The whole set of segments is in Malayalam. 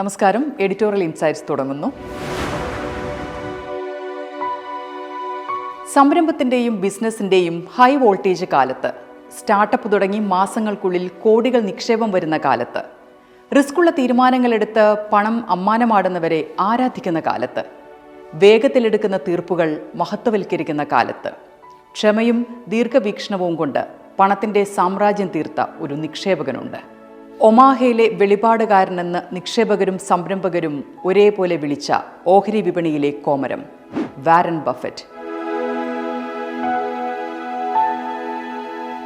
നമസ്കാരം. എഡിറ്റോറിയൽ ഇൻസൈറ്റ്സ് തുടങ്ങുന്നു. സംരംഭത്തിന്റെയും ബിസിനസിന്റെയും ഹൈ വോൾട്ടേജ് കാലത്ത് സ്റ്റാർട്ടപ്പ് തുടങ്ങി മാസങ്ങൾക്കുള്ളിൽ കോടികൾ നിക്ഷേപം വരുന്ന കാലത്ത് റിസ്ക്കുള്ള തീരുമാനങ്ങളെടുത്ത് പണം അമ്മാനമാടുന്നവരെ ആരാധിക്കുന്ന കാലത്ത് വേഗത്തിലെടുക്കുന്ന തീർപ്പുകൾ മഹത്വവൽക്കരിക്കുന്ന കാലത്ത് ക്ഷമയും ദീർഘവീക്ഷണവും കൊണ്ട് പണത്തിന്റെ സാമ്രാജ്യം തീർത്ത ഒരു നിക്ഷേപകനുണ്ട്. ഒമാഹയിലെ വെളിപാടുകാരനെന്ന് നിക്ഷേപകരും സംരംഭകരും ഒരേപോലെ വിളിച്ച ഓഹരി വിപണിയിലെ കോമരം. Warren Buffett.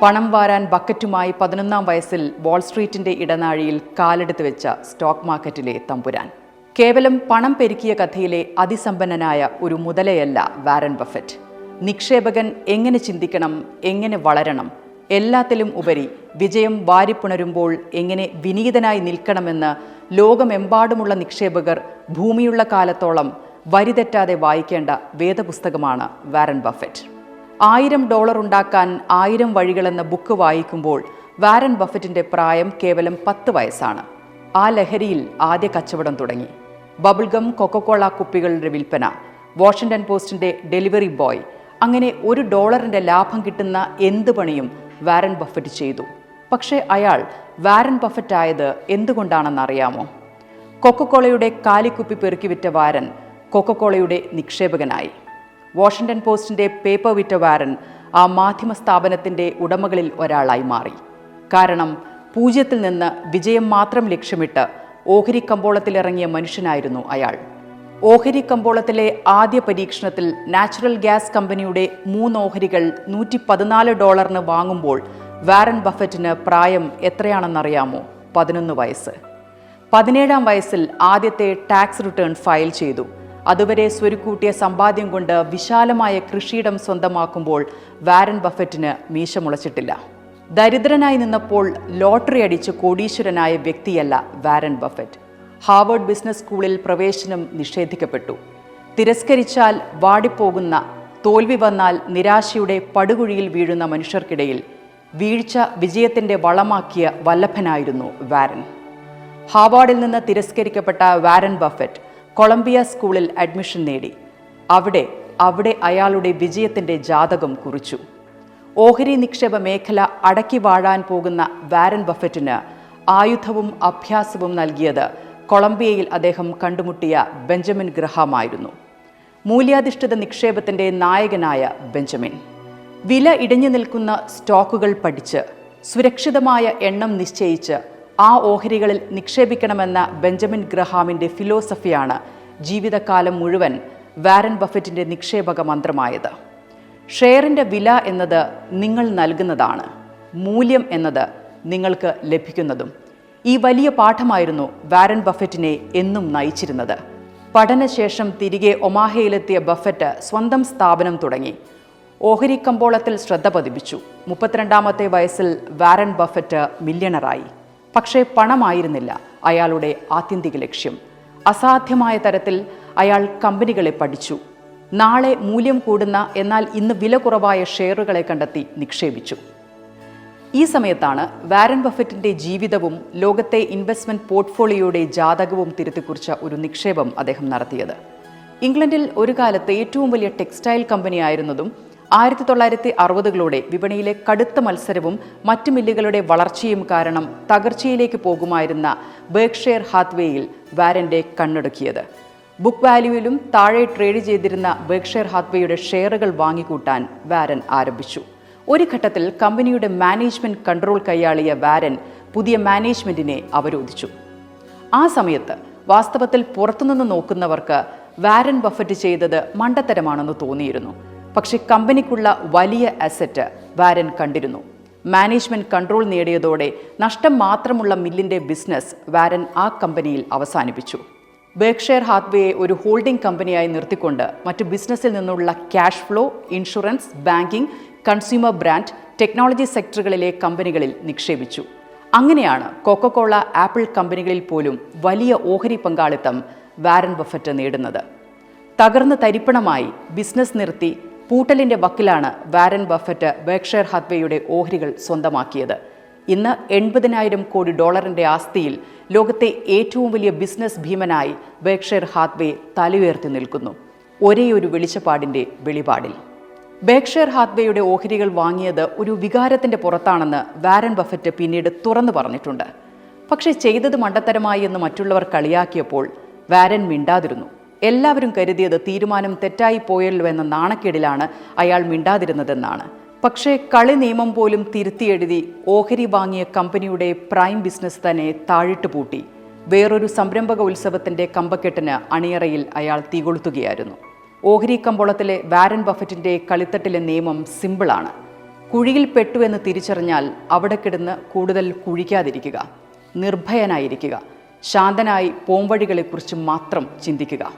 പണം വാരാൻ ബക്കറ്റുമായി പതിനൊന്നാം വയസ്സിൽ വാൾസ്ട്രീറ്റിന്റെ ഇടനാഴിയിൽ കാലെടുത്ത് വെച്ച സ്റ്റോക്ക് മാർക്കറ്റിലെ തമ്പുരാൻ. കേവലം പണം പെരുക്കിയ കഥയിലെ അതിസമ്പന്നനായ ഒരു മുതലയല്ല വാരൻ ബഫറ്റ്. നിക്ഷേപകൻ എങ്ങനെ ചിന്തിക്കണം എങ്ങനെ വളരണം എല്ലാത്തിലും ഉപരി വിജയം വാരിപ്പുണരുമ്പോൾ എങ്ങനെ വിനീതനായി നിൽക്കണമെന്ന് ലോകമെമ്പാടുമുള്ള നിക്ഷേപകർ ഭൂമിയുള്ള കാലത്തോളം വരിതെറ്റാതെ വായിക്കേണ്ട വേദപുസ്തകമാണ് വാരൻ ബഫറ്റ്. ആയിരം ഡോളർ ഉണ്ടാക്കാൻ ആയിരം വഴികളെന്ന ബുക്ക് വായിക്കുമ്പോൾ വാരൻ ബഫറ്റിന്റെ പ്രായം കേവലം പത്ത് വയസ്സാണ്. ആ ലഹരിയിൽ ആദ്യ കച്ചവടം തുടങ്ങി. ബബിൾഗം കൊക്കക്കോള കുപ്പികളുടെ വിൽപ്പന വാഷിംഗ്ടൺ പോസ്റ്റിന്റെ ഡെലിവറി ബോയ് അങ്ങനെ ഒരു ഡോളറിന്റെ ലാഭം കിട്ടുന്ന എന്ത് പണിയും വാരൻ ബഫറ്റ് ചെയ്തു. പക്ഷേ അയാൾ വാരൻ ബഫറ്റ് ആയത് എന്തുകൊണ്ടാണെന്നറിയാമോ? കൊക്കക്കോളയുടെ കാലിക്കുപ്പി പെറുക്കി വിറ്റ വാരൻ കൊക്കക്കോളയുടെ നിക്ഷേപകനായി. വാഷിംഗ്ടൺ പോസ്റ്റിന്റെ പേപ്പർ വിറ്റ വാരൻ ആ മാധ്യമ സ്ഥാപനത്തിന്റെ ഉടമകളിൽ ഒരാളായി മാറി. കാരണം പൂജ്യത്തിൽ നിന്ന് വിജയം മാത്രം ലക്ഷ്യമിട്ട് ഓഹരി കമ്പോളത്തിലിറങ്ങിയ മനുഷ്യനായിരുന്നു അയാൾ. ഓഹരി കമ്പോളത്തിലെ ആദ്യ പരീക്ഷണത്തിൽ നാച്ചുറൽ ഗ്യാസ് കമ്പനിയുടെ മൂന്ന് ഓഹരികൾ നൂറ്റി പതിനാല് ഡോളറിന് വാങ്ങുമ്പോൾ വാരൻ ബഫറ്റിന് പ്രായം എത്രയാണെന്നറിയാമോ? പതിനൊന്ന് വയസ്സ്. പതിനേഴാം വയസ്സിൽ ആദ്യത്തെ ടാക്സ് റിട്ടേൺ ഫയൽ ചെയ്തു. അതുവരെ സ്വരുക്കൂട്ടിയ സമ്പാദ്യം കൊണ്ട് വിശാലമായ കൃഷിയിടം സ്വന്തമാക്കുമ്പോൾ വാരൻ ബഫറ്റിന് മീശ മുളച്ചിട്ടില്ല. ദരിദ്രനായി നിന്നപ്പോൾ ലോട്ടറി അടിച്ച് കോടീശ്വരനായ വ്യക്തിയല്ല വാരൻ ബഫറ്റ്. ഹാർവേഡ് ബിസിനസ് സ്കൂളിൽ പ്രവേശനം നിഷേധിക്കപ്പെട്ടു. തിരസ്കരിച്ചാൽ വാടിപ്പോകുന്ന തോൽവി വന്നാൽ നിരാശയുടെ പടുകുഴിയിൽ വീഴുന്ന മനുഷ്യർക്കിടയിൽ വീഴ്ച വിജയത്തിന്റെ വളമാക്കിയ വല്ലഭനായിരുന്നു വാരൻ. ഹാവാർഡിൽ നിന്ന് തിരസ്കരിക്കപ്പെട്ട വാരൻ ബഫറ്റ് കൊളംബിയ സ്കൂളിൽ അഡ്മിഷൻ നേടി. അവിടെ അവിടെ അയാളുടെ വിജയത്തിന്റെ ജാതകം കുറിച്ചു. ഓഹരി നിക്ഷേപ മേഖല അടക്കി വാഴാൻ പോകുന്ന വാരൻ ബഫറ്റിന് ആയുധവും അഭ്യാസവും നൽകിയത് കൊളംബിയയിൽ അദ്ദേഹം കണ്ടുമുട്ടിയ ബെഞ്ചമിൻ ഗ്രഹാമായിരുന്നു. മൂല്യാധിഷ്ഠിത നിക്ഷേപത്തിന്റെ നായകനായ ബെഞ്ചമിൻ. വില ഇടിഞ്ഞു നിൽക്കുന്ന സ്റ്റോക്കുകൾ പഠിച്ച് സുരക്ഷിതമായ എണ്ണം നിശ്ചയിച്ച് ആ ഓഹരികളിൽ നിക്ഷേപിക്കണമെന്ന ബെഞ്ചമിൻ ഗ്രഹാമിന്റെ ഫിലോസഫിയാണ് ജീവിതകാലം മുഴുവൻ വാരൻ ബഫറ്റിന്റെ നിക്ഷേപക മന്ത്രമായത്. ഷെയറിന്റെ വില എന്നത് നിങ്ങൾ നൽകുന്നതാണ് മൂല്യം എന്നത് നിങ്ങൾക്ക് ലഭിക്കുന്നതും ഈ വലിയ പാഠമായിരുന്നു വാരൻ ബഫറ്റിനെ എന്നും നയിച്ചിരുന്നത്. പഠനശേഷം തിരികെ ഒമാഹയിലെത്തിയ ബഫറ്റ് സ്വന്തം സ്ഥാപനം തുടങ്ങി. ഓഹരി കമ്പോളത്തിൽ ശ്രദ്ധ പതിപ്പിച്ചു. മുപ്പത്തിരണ്ടാമത്തെ വയസ്സിൽ വാരൻ ബഫറ്റ് മില്യണറായി. പക്ഷേ പണമായിരുന്നില്ല അയാളുടെ ആത്യന്തിക ലക്ഷ്യം. അസാധ്യമായ തരത്തിൽ അയാൾ കമ്പനികളെ പഠിച്ചു. നാളെ മൂല്യം കൂടുന്ന എന്നാൽ ഇന്ന് വില കുറവായ ഷെയറുകളെ കണ്ടെത്തി നിക്ഷേപിച്ചു. ഈ സമയത്താണ് വാരൻ ബഫറ്റിന്റെ ജീവിതവും ലോകത്തെ ഇൻവെസ്റ്റ്മെന്റ് പോർട്ട്ഫോളിയോയുടെ ജാതകവും തിരുത്തിക്കുറിച്ച ഒരു നിക്ഷേപം അദ്ദേഹം നടത്തിയത്. ഇംഗ്ലണ്ടിൽ ഒരു കാലത്ത് ഏറ്റവും വലിയ ടെക്സ്റ്റൈൽ കമ്പനിയായിരുന്നതും ആയിരത്തി തൊള്ളായിരത്തി അറുപതുകളോടെ വിപണിയിലെ കടുത്ത മത്സരവും മറ്റ് മില്ലുകളുടെ വളർച്ചയും കാരണം തകർച്ചയിലേക്ക് പോകുമായിരുന്ന ബേക്ഷെയർ ഹാത്വേയിൽ വാരന്റെ കണ്ണൊടുക്കിയത്. ബുക്ക് വാല്യൂവിലും താഴെ ട്രേഡ് ചെയ്തിരുന്ന ബേക്ഷെയർ ഹാത്വേയുടെ ഷെയറുകൾ വാങ്ങിക്കൂട്ടാൻ വാരൻ ആരംഭിച്ചു. ഒരു ഘട്ടത്തിൽ കമ്പനിയുടെ മാനേജ്മെന്റ് കൺട്രോൾ കൈയാളിയ വാരൻ പുതിയ മാനേജ്മെന്റിനെ അവരോധിച്ചു. ആ സമയത്ത് വാസ്തവത്തിൽ പുറത്തുനിന്ന് നോക്കുന്നവർക്ക് വാരൻ ബഫറ്റ് ചെയ്തത് മണ്ടത്തരമാണെന്ന് തോന്നിയിരുന്നു. പക്ഷേ കമ്പനിക്കുള്ള വലിയ അസറ്റ് വാരൻ കണ്ടിരുന്നു. മാനേജ്മെന്റ് കൺട്രോൾ നേടിയതോടെ നഷ്ടം മാത്രമുള്ള മില്ലിന്റെ ബിസിനസ് വാരൻ ആ കമ്പനിയിൽ അവസാനിപ്പിച്ചു. ബേർക്ക്ഷയർ ഹാത്വേയെ ഒരു ഹോൾഡിംഗ് കമ്പനിയായി നിർത്തിക്കൊണ്ട് മറ്റ് ബിസിനസ്സിൽ നിന്നുള്ള cash flow insurance banking consumer brand technology സെക്ടറുകളിലെ കമ്പനികളിൽ നിക്ഷേപിച്ചു. അങ്ങനെയാണ് കൊക്കക്കോള ആപ്പിൾ കമ്പനികളിൽ പോലും വലിയ ഓഹരി പങ്കാളിത്തം വാരൻ ബഫറ്റ് നേടുന്നത്. തകർന്ന തരിപ്പണമായി ബിസിനസ് നിർത്തി പൂട്ടലിന്റെ വക്കിലാണ് വാരൻ ബഫറ്റ് ബേക്ഷെയർ ഹാത്വേയുടെ ഓഹരികൾ സ്വന്തമാക്കിയത്. ഇന്ന് എൺപതിനായിരം കോടി ഡോളറിന്റെ ആസ്തിയിൽ ലോകത്തെ ഏറ്റവും വലിയ ബിസിനസ് ഭീമനായി ബേക്ഷർ ഹാത്വേ തലയുയർത്തി നിൽക്കുന്നു. ഒരേയൊരു വെളിച്ചപ്പാടിന്റെ വെളിപാടിൽ. ബേക്ഷർ ഹാത്വേയുടെ ഓഹരികൾ വാങ്ങിയത് ഒരു വികാരത്തിന്റെ പുറത്താണെന്ന് വാരൻ ബഫറ്റ് പിന്നീട് തുറന്നു പറഞ്ഞിട്ടുണ്ട്. പക്ഷേ ചെയ്തത് മണ്ടത്തരമായി എന്ന് മറ്റുള്ളവർ കളിയാക്കിയപ്പോൾ വാരൻ മിണ്ടാതിരുന്നു. എല്ലാവരും കരുതിയത് തീരുമാനം തെറ്റായി പോയല്ലോ എന്ന നാണക്കേടിലാണ് അയാൾ മിണ്ടാതിരുന്നതെന്നാണ്. പക്ഷേ കളി നിയമം പോലും തിരുത്തിയെഴുതി ഓഹരി വാങ്ങിയ കമ്പനിയുടെ പ്രൈം ബിസിനസ് തന്നെ താഴിട്ട് പൂട്ടി. വേറൊരു സംരംഭക ഉത്സവത്തിന്റെ കമ്പക്കെട്ടിന് അണിയറയിൽ അയാൾ തീകൊളുത്തുകയായിരുന്നു. ഓഹരി കമ്പോളത്തിലെ വാരൻ ബഫറ്റിന്റെ കളിത്തട്ടിലെ നിയമം സിമ്പിളാണ്. കുഴിയിൽ പെട്ടു എന്ന് തിരിച്ചറിഞ്ഞാൽ അവിടെ കിടന്ന് കൂടുതൽ കുഴിക്കാതിരിക്കുക. നിർഭയനായിരിക്കുക. ശാന്തനായി പോംവഴികളെക്കുറിച്ച് മാത്രം ചിന്തിക്കുക.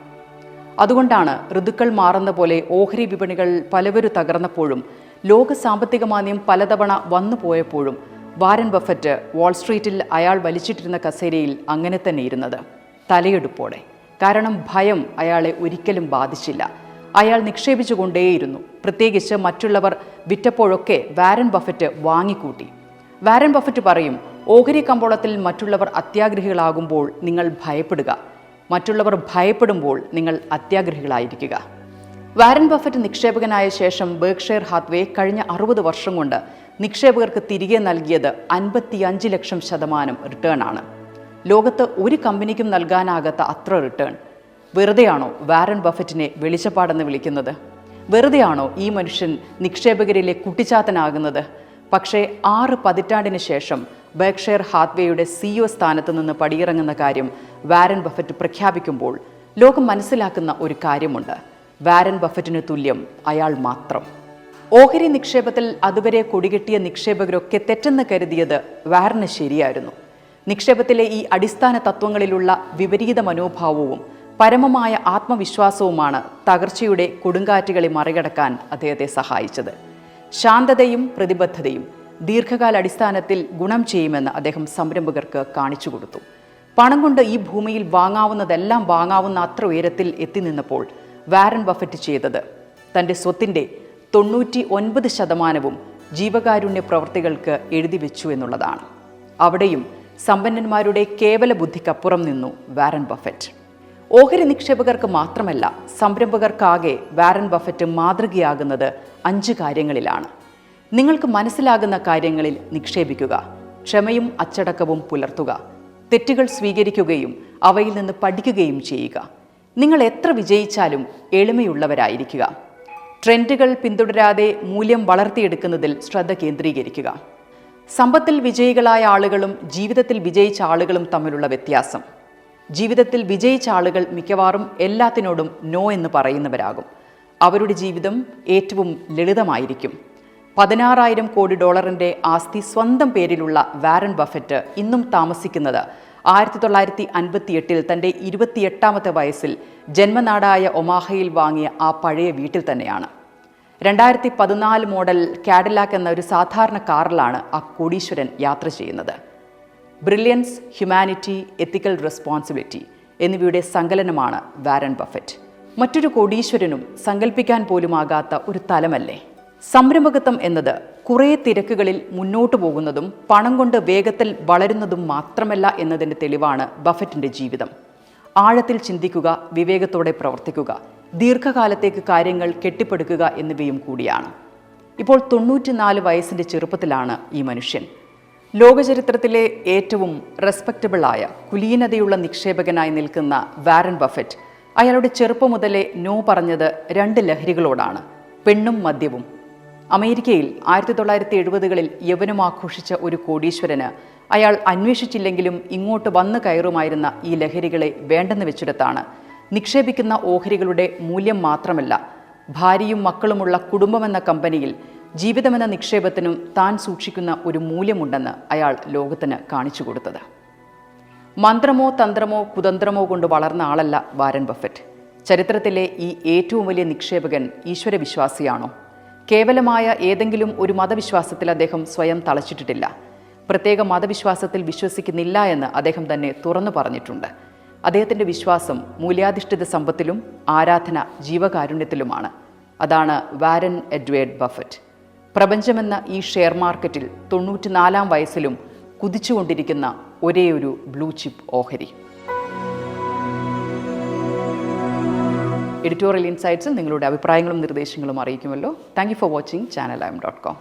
അതുകൊണ്ടാണ് ഋതുക്കൾ മാറുന്ന പോലെ ഓഹരി വിപണികൾ പലവരും തകർന്നപ്പോഴും ലോക സാമ്പത്തിക മാന്ദ്യം പലതവണ വന്നു പോയപ്പോഴും വാരൻ ബഫറ്റ് വാൾസ്ട്രീറ്റിൽ അയാൾ വലിച്ചിട്ടിരുന്ന കസേരയിൽ അങ്ങനെ തന്നെ ഇരുന്നത്. തലയെടുപ്പോടെ. കാരണം ഭയം അയാളെ ഒരിക്കലും ബാധിച്ചില്ല. അയാൾ നിക്ഷേപിച്ചുകൊണ്ടേയിരുന്നു. പ്രത്യേകിച്ച് മറ്റുള്ളവർ വിറ്റപ്പോഴൊക്കെ വാരൻ ബഫറ്റ് വാങ്ങിക്കൂട്ടി. വാരൻ ബഫറ്റ് പറയും ഓഹരി കമ്പോളത്തിൽ മറ്റുള്ളവർ അത്യാഗ്രഹികളാകുമ്പോൾ നിങ്ങൾ ഭയപ്പെടുക. മറ്റുള്ളവർ ഭയപ്പെടുമ്പോൾ നിങ്ങൾ അത്യാഗ്രഹികളായിരിക്കുക. വാരൻ ബഫറ്റ് നിക്ഷേപകനായ ശേഷം ബേർക്ക്ഷയർ ഹാത്വേ കഴിഞ്ഞ അറുപത് വർഷം കൊണ്ട് നിക്ഷേപകർക്ക് തിരികെ നൽകിയത് അൻപത്തിയഞ്ച് ലക്ഷം ശതമാനം റിട്ടേൺ ആണ്. ലോകത്ത് ഒരു കമ്പനിക്കും നൽകാനാകാത്ത അത്ര റിട്ടേൺ വെറുതെയാണോ വാരൻ ബഫറ്റിനെ വെളിച്ചപ്പാടെന്ന് വിളിക്കുന്നത്? വെറുതെയാണോ ഈ മനുഷ്യൻ നിക്ഷേപകരിലെ കുട്ടിച്ചാത്തനാകുന്നത്? പക്ഷേ ആറ് പതിറ്റാണ്ടിന് ശേഷം ബേക്ഷയർ ഹാത്വേയുടെ സിഇഒ സ്ഥാനത്ത് നിന്ന് പടിയിറങ്ങുന്ന കാര്യം വാരൻ ബഫറ്റ് പ്രഖ്യാപിക്കുമ്പോൾ ലോകം മനസ്സിലാക്കുന്ന ഒരു കാര്യമുണ്ട്. വാരൻ ബഫറ്റിന് തുല്യം അയാൾ മാത്രം. ഓഹരി നിക്ഷേപത്തിൽ അതുവരെ കൊടികെട്ടിയ നിക്ഷേപകരൊക്കെ തെറ്റെന്ന് കരുതിയത് വാരന് ശരിയായിരുന്നു. നിക്ഷേപത്തിലെ ഈ അടിസ്ഥാന തത്വങ്ങളിലുള്ള വിപരീത മനോഭാവവും പരമമായ ആത്മവിശ്വാസവുമാണ് തകർച്ചയുടെ കൊടുങ്കാറ്റുകളെ മറികടക്കാൻ അദ്ദേഹത്തെ സഹായിച്ചത്. ശാന്തതയും പ്രതിബദ്ധതയും ദീർഘകാല അടിസ്ഥാനത്തിൽ ഗുണം ചെയ്യുമെന്ന് അദ്ദേഹം സംരംഭകർക്ക് കാണിച്ചു കൊടുത്തു. പണം കൊണ്ട് ഈ ഭൂമിയിൽ വാങ്ങാവുന്നതെല്ലാം വാങ്ങാവുന്ന അത്ര ഉയരത്തിൽ എത്തി നിന്നപ്പോൾ വാരൻ ബഫറ്റ് ചെയ്തത്. തന്റെ സ്വത്തിന്റെ തൊണ്ണൂറ്റി ഒൻപത് ശതമാനവും ജീവകാരുണ്യ പ്രവർത്തികൾക്ക് എഴുതി വെച്ചു എന്നുള്ളതാണ്. അവിടെയും സമ്പന്നന്മാരുടെ കേവല ബുദ്ധിക്കപ്പുറം നിന്നു വാരൻ ബഫറ്റ്. ഓഹരി നിക്ഷേപകർക്ക് മാത്രമല്ല സംരംഭകർക്കാകെ വാരൻ ബഫറ്റ് മാതൃകയാകുന്നത് അഞ്ച് കാര്യങ്ങളിലാണ്. നിങ്ങൾക്ക് മനസ്സിലാകുന്ന കാര്യങ്ങളിൽ നിക്ഷേപിക്കുക ക്ഷമയും അച്ചടക്കവും പുലർത്തുക തെറ്റുകൾ സ്വീകരിക്കുകയും അവയിൽ നിന്ന് പഠിക്കുകയും ചെയ്യുക. നിങ്ങൾ എത്ര വിജയിച്ചാലും എളിമയുള്ളവരായിരിക്കുക. ട്രെൻഡുകൾ പിന്തുടരാതെ മൂല്യം വളർത്തിയെടുക്കുന്നതിൽ ശ്രദ്ധ കേന്ദ്രീകരിക്കുക. സമ്പത്തിൽ വിജയികളായ ആളുകളും ജീവിതത്തിൽ വിജയിച്ച ആളുകളും തമ്മിലുള്ള വ്യത്യാസം. ജീവിതത്തിൽ വിജയിച്ച ആളുകൾ മിക്കവാറും എല്ലാത്തിനോടും നോ എന്ന് പറയുന്നവരാകും. അവരുടെ ജീവിതം ഏറ്റവും ലളിതമായിരിക്കും. പതിനാറായിരം കോടി ഡോളറിന്റെ ആസ്തി സ്വന്തം പേരിലുള്ള വാരൻ ബഫറ്റ് ഇന്നും താമസിക്കുന്നത് ആയിരത്തി തൊള്ളായിരത്തി അൻപത്തി എട്ടിൽ തന്റെ ഇരുപത്തിയെട്ടാമത്തെ വയസ്സിൽ ജന്മനാടായ ഒമാഹയിൽ വാങ്ങിയ ആ പഴയ വീട്ടിൽ തന്നെയാണ്. രണ്ടായിരത്തി പതിനാല് മോഡൽ കാഡിലാക്ക് എന്ന ഒരു സാധാരണ കാറിലാണ് ആ കോടീശ്വരൻ യാത്ര ചെയ്യുന്നത്. ബ്രില്യൻസ് ഹ്യൂമാനിറ്റി എത്തിക്കൽ റെസ്പോൺസിബിലിറ്റി എന്നിവയുടെ സങ്കലനമാണ് വാരൻ ബഫറ്റ്. മറ്റൊരു കോടീശ്വരനും സങ്കല്പിക്കാൻ പോലുമാകാത്ത ഒരു തലമല്ലേ? സംരംഭകത്വം എന്നത് കുറേ തിരക്കുകളിൽ മുന്നോട്ടു പോകുന്നതും പണം കൊണ്ട് വേഗത്തിൽ വളരുന്നതും മാത്രമല്ല എന്നതിന്റെ തെളിവാണ് ബഫറ്റിന്റെ ജീവിതം. ആഴത്തിൽ ചിന്തിക്കുക വിവേകത്തോടെ പ്രവർത്തിക്കുക ദീർഘകാലത്തേക്ക് കാര്യങ്ങൾ കെട്ടിപ്പടുക്കുക എന്നിവയും കൂടിയാണ്. ഇപ്പോൾ തൊണ്ണൂറ്റിനാല് വയസ്സിന്റെ ചെറുപ്പത്തിലാണ് ഈ മനുഷ്യൻ. ലോകചരിത്രത്തിലെ ഏറ്റവും റെസ്പെക്റ്റബിളായ കുലീനതയുള്ള നിക്ഷേപകനായി നിൽക്കുന്ന വാരൻ ബഫറ്റ് അയാളുടെ ചെറുപ്പം മുതലേ നോ പറഞ്ഞത് രണ്ട് ലഹരികളോടാണ് പെണ്ണും മദ്യവും. അമേരിക്കയിൽ ആയിരത്തി തൊള്ളായിരത്തി എഴുപതുകളിൽ യവനം ആഘോഷിച്ച ഒരു കോടീശ്വരന് അയാൾ അന്വേഷിച്ചില്ലെങ്കിലും ഇങ്ങോട്ട് വന്നു കയറുമായിരുന്ന ഈ ലഹരികളെ വേണ്ടെന്ന് വെച്ചിടത്താണ്. നിക്ഷേപിക്കുന്ന ഓഹരികളുടെ മൂല്യം മാത്രമല്ല ഭാര്യയും മക്കളുമുള്ള കുടുംബമെന്ന കമ്പനിയിൽ ജീവിതമെന്ന നിക്ഷേപത്തിനും താൻ സൂക്ഷിക്കുന്ന ഒരു മൂല്യമുണ്ടെന്ന് അയാൾ ലോകത്തിന് കാണിച്ചു കൊടുത്തത്. മന്ത്രമോ തന്ത്രമോ കുതന്ത്രമോ കൊണ്ട് വളർന്ന ആളല്ല വാരൻ ബഫറ്റ്. ചരിത്രത്തിലെ ഈ ഏറ്റവും വലിയ നിക്ഷേപകൻ ഈശ്വരവിശ്വാസിയാണോ? കേവലമായ ഏതെങ്കിലും ഒരു മതവിശ്വാസത്തിൽ അദ്ദേഹം സ്വയം തളച്ചിട്ടിട്ടില്ല. പ്രത്യേക മതവിശ്വാസത്തിൽ വിശ്വസിക്കുന്നില്ല എന്ന് അദ്ദേഹം തന്നെ തുറന്നു പറഞ്ഞിട്ടുണ്ട്. അദ്ദേഹത്തിന്റെ വിശ്വാസം മൂല്യാധിഷ്ഠിത സമ്പത്തിലും ആരാധന ജീവകാരുണ്യത്തിലുമാണ്. അതാണ് വാരൻ എഡ്വേർഡ് ബഫറ്റ്. പ്രപഞ്ചമെന്ന ഈ ഷെയർ മാർക്കറ്റിൽ തൊണ്ണൂറ്റിനാലാം വയസ്സിലും കുതിച്ചുകൊണ്ടിരിക്കുന്ന ഒരേയൊരു ബ്ലൂ ചിപ്പ് ഓഹരി. എഡിറ്റോറിയൽ ഇൻസൈറ്റ്സിൽ നിങ്ങളുടെ അഭിപ്രായങ്ങളും നിർദ്ദേശങ്ങളും അറിയിക്കുമല്ലോ. Thank you for watching channel I M dot com